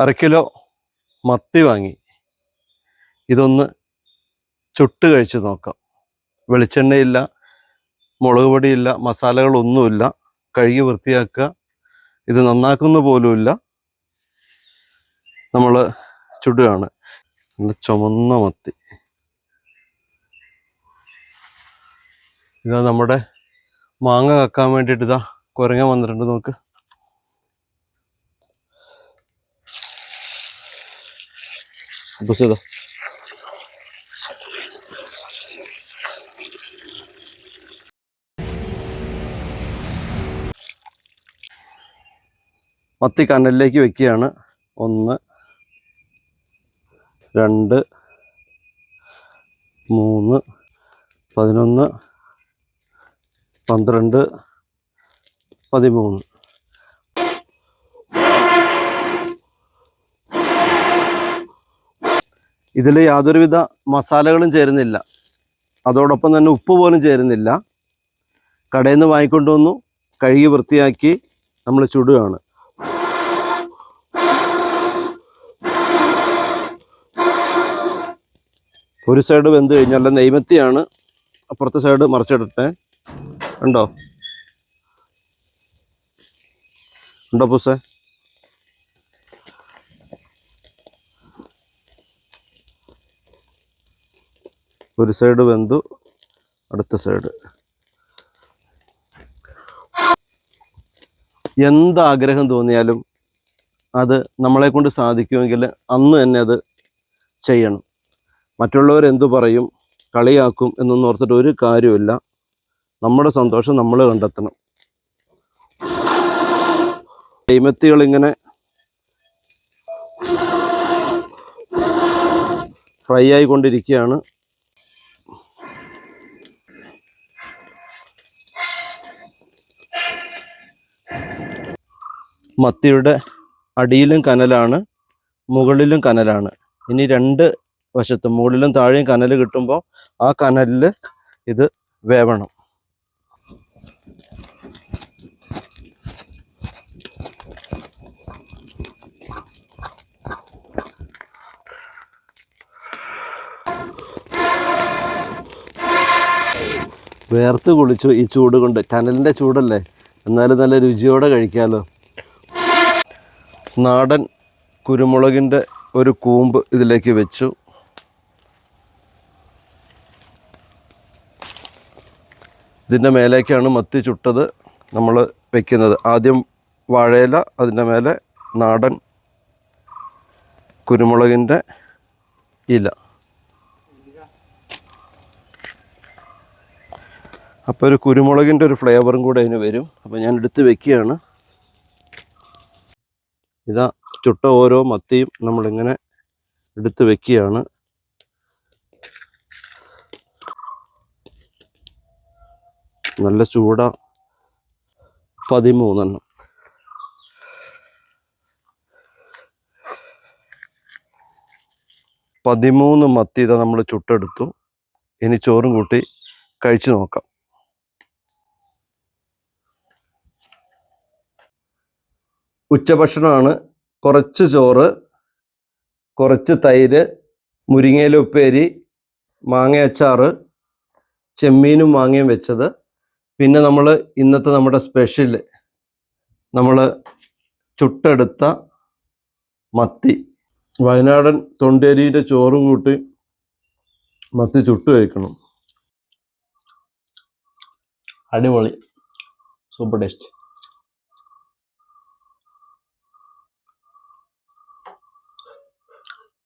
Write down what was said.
അര കിലോ മത്തി വാങ്ങി. ഇതൊന്ന് ചുട്ട് കഴിച്ച് നോക്കാം. വെളിച്ചെണ്ണയില്ല മുളക് പൊടിയില്ല മസാലകളൊന്നുമില്ല. കഴുകി വൃത്തിയാക്കുക. ഇത് നന്നാക്കുന്ന പോലുമില്ല. നമ്മൾ ചുടുകയാണ്. ചുമന്ന മത്തി. ഇതാ നമ്മുടെ മാങ്ങ കക്കാൻ വേണ്ടിയിട്ട് ഇതാ കുരങ്ങ വന്നിട്ടുണ്ട്. നോക്ക്. ബസ് ഇതാ. മത്തി കനലിലേക്ക് വെക്കുകയാണ്. ഒന്ന് രണ്ട് മൂന്ന് പതിനൊന്ന് പന്ത്രണ്ട് പതിമൂന്ന്. ഇതിൽ യാതൊരുവിധ മസാലകളും ചേരുന്നില്ല. അതോടൊപ്പം തന്നെ ഉപ്പ് പോലും ചേരുന്നില്ല. കടയിൽ നിന്ന് വാങ്ങിക്കൊണ്ടുവന്നു. കഴുകി വൃത്തിയാക്കി നമ്മൾ ചുടുകയാണ്. ഒരു സൈഡ് വെന്ത് കഴിഞ്ഞാൽ നെയ്മത്തിയാണ്. അപ്പുറത്തെ സൈഡ് മറിച്ചിടട്ടെ. ഉണ്ടോ ഉണ്ടോ പൂസേ? ഒരു സൈഡ് വെന്തു അടുത്ത സൈഡ്. എന്താഗ്രഹം തോന്നിയാലും അത് നമ്മളെ കൊണ്ട് സാധിക്കുമെങ്കിൽ അന്ന് തന്നെ അത് ചെയ്യണം. മറ്റുള്ളവർ എന്തു പറയും കളിയാക്കും എന്നൊന്നും ഓർത്തിട്ട് ഒരു കാര്യമില്ല നമ്മുടെ സന്തോഷം നമ്മൾ കണ്ടെത്തണം. കൈമത്തികൾ ഇങ്ങനെ ഫ്രൈ ആയിക്കൊണ്ടിരിക്കുകയാണ്. മത്തിയുടെ അടിയിലും കനലാണ് മുകളിലും കനലാണ്. ഇനി രണ്ട് വശത്തും മുകളിലും താഴെയും കനൽ കിട്ടുമ്പോൾ ആ കനലിൽ ഇത് വേവണം. വേർത്ത് കുളിച്ചു ഈ ചൂട് കൊണ്ട്. കനലിന്റെ ചൂടല്ലേ? എന്നാലും നല്ല രുചിയോടെ കഴിക്കാമല്ലോ നാടൻ കുരുമുളകിന്റെ ഒരു കൂമ്പ് ഇതിലേക്ക് വെച്ചു. ഇതിന്റെ മേലേക്കാണ് മത്തി ചുട്ടത് നമ്മൾ വെക്കുന്നത്. ആദ്യം വാഴയില അതിന്റെ മേലെ നാടൻ കുരുമുളകിന്റെ ഇല. അപ്പോൾ ഒരു കുരുമുളകിന്റെ ഒരു ഫ്ലേവറും കൂടെ അതിന് വരും. അപ്പോൾ ഞാൻ എടുത്ത് വെക്കുകയാണ്. ഇതാ ചുട്ട ഓരോ മത്തിയും നമ്മളിങ്ങനെ എടുത്ത് വെക്കുകയാണ്. നല്ല ചൂട. പതിമൂന്നെണ്ണം. പതിമൂന്ന് മത്തി ഇതാ നമ്മൾ ചുട്ടെടുത്തു. ഇനി ചോറും കൂട്ടി കഴിച്ചു നോക്കാം. ഉച്ചഭക്ഷണമാണ്. കുറച്ച് ചോറ് കുറച്ച് തൈര് മുരിങ്ങയില ഉപ്പേരി മാങ്ങ അച്ചാറ് ചെമ്മീനും മാങ്ങയും വെച്ചത്. പിന്നെ നമ്മൾ ഇന്നത്തെ നമ്മുടെ സ്പെഷ്യൽ നമ്മൾ ചുട്ടെടുത്ത മത്തി. വയനാടൻ തൊണ്ടേരിയുടെ ചോറ് കൂട്ടി മത്തി ചുട്ട് കഴിക്കണം. അടിപൊളി. Super taste.